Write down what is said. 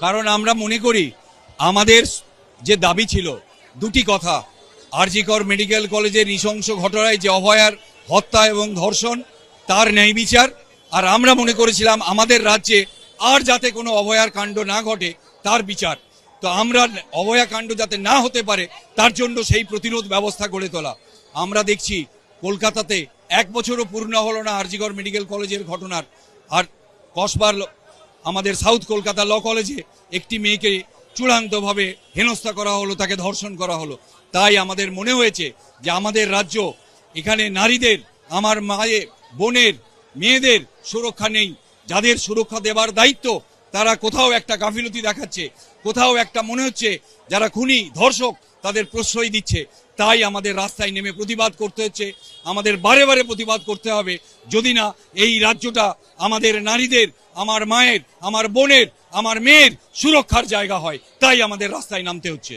কারণ আমরা মনে করি আমাদের যে দাবি ছিল, দুটি কথা। আরজিকর মেডিকেল কলেজের নৃশংস ঘটনায় যে অভয়ার হত্যা এবং ধর্ষণ, তার ন্যায় বিচার। আর আমরা মনে করেছিলাম আমাদের রাজ্যে আর যাতে কোনো অভয়ার কাণ্ড না ঘটে, তার বিচার। তো আমরা অভয়া কাণ্ড যাতে না হতে পারে, তার জন্য সেই প্রতিরোধ ব্যবস্থা গড়ে তোলা। আমরা দেখছি কলকাতাতে এক বছরও পূর্ণ হলো না আরজিগড় মেডিকেল কলেজের ঘটনার। আর কসবার আমাদের সাউথ কলকাতা ল কলেজে একটি মেয়েকে চূড়ান্তভাবে হেনস্থা করা হলো, তাকে ধর্ষণ করা হলো। তাই আমাদের মনে হয়েছে যে আমাদের রাজ্য, এখানে নারীদের, আমার মায়ের বোনের, মেয়েদের সুরক্ষা নেই। যাদের সুরক্ষা দেবার দায়িত্ব, তারা কোথাও একটা গাফিলতি দেখাচ্ছে, কোথাও একটা মনে হচ্ছে যারা খুনি, ধর্ষক, তাদের প্রশ্রয় দিচ্ছে। তাই আমাদের রাস্তায় নেমে প্রতিবাদ করতে হচ্ছে। আমাদের বারে বারে প্রতিবাদ করতে হবে। যদি না, এই রাজ্যটা আমাদের নারীদের আমার মায়ের আমার বোনের আমার মেয়ের সুরক্ষার জায়গা হয়। তাই আমাদের রাস্তায় নামতে হচ্ছে।